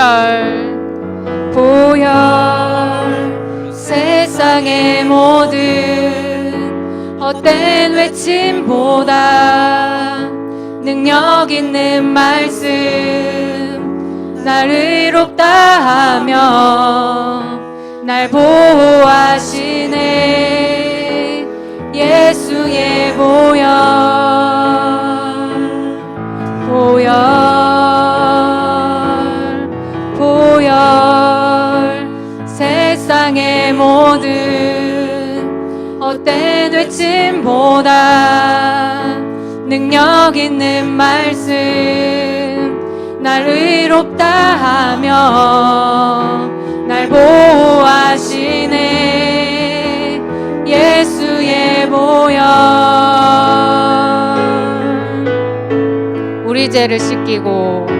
보혈 보혈 세상의 모든 헛된 외침보다 능력 있는 말씀 날 의롭다 하며 날 보호하시네. 예수의 보혈 세상의 모든 헛된 외침보다 능력 있는 말씀 날 의롭다 하며 날 보호하시네. 예수의 보혈. 우리 죄를 씻기고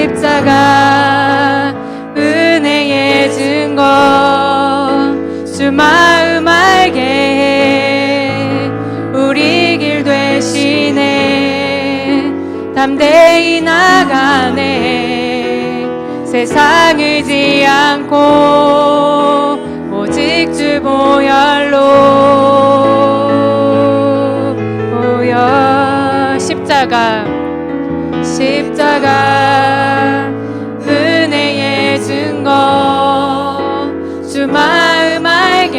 십자가 은혜의 증거 주 마음 알게 해 우리 길 되시네. 담대히 나가네. 세상 의지 않고 오직 주 보혈로 보혈 십자가 십자가 주 마음 알게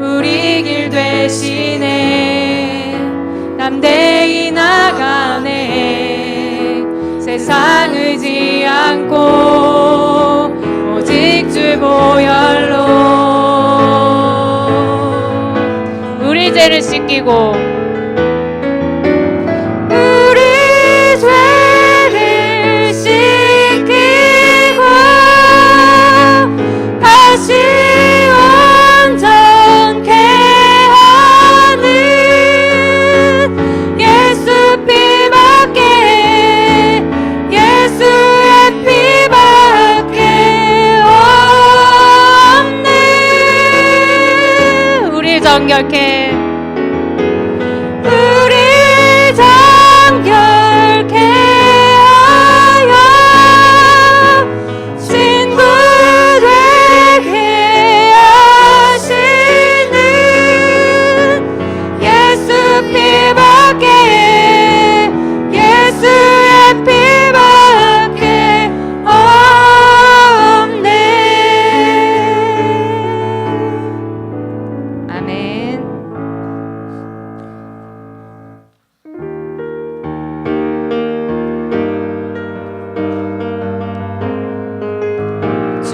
우리 길 되시네. 담대히 나가네. 세상 의지 않고 오직 주 보혈로 우리 죄를 씻기고 없네 우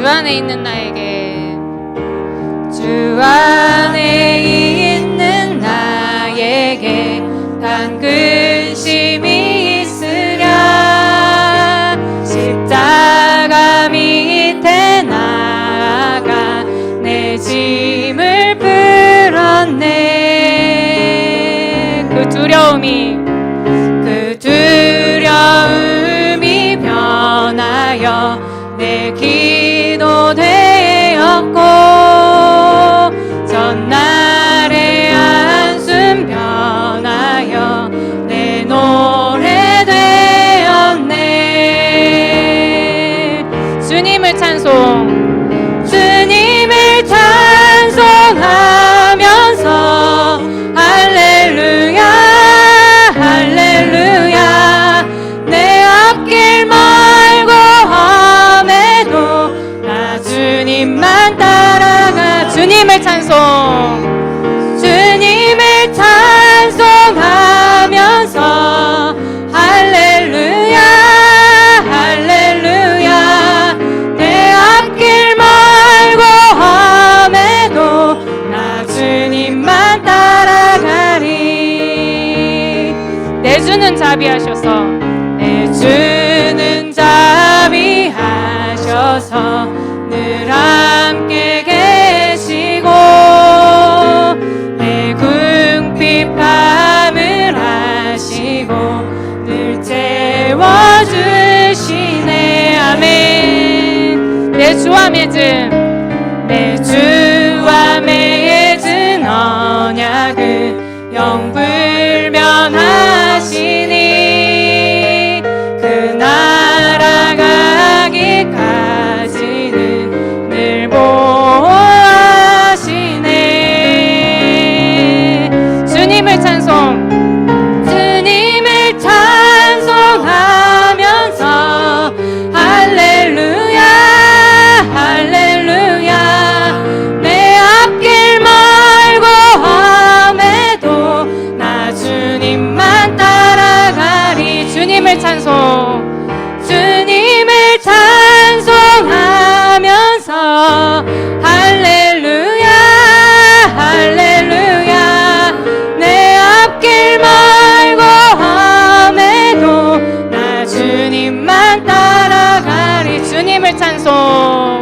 주 안에 있는 나에게. 주 안에 있는 나에게 단 근심이 있으랴. 십자가 밑에 나아가 내 짐을 풀었네. 그 두려움이 자비하셔서 내 주는 자비하셔서 늘 함께 계시고 내 궁핍함을 하시고 늘 채워주시네. 아멘. 내 주와 맺음 내 주와 맺은 언약은 영불 변하시니 赞颂。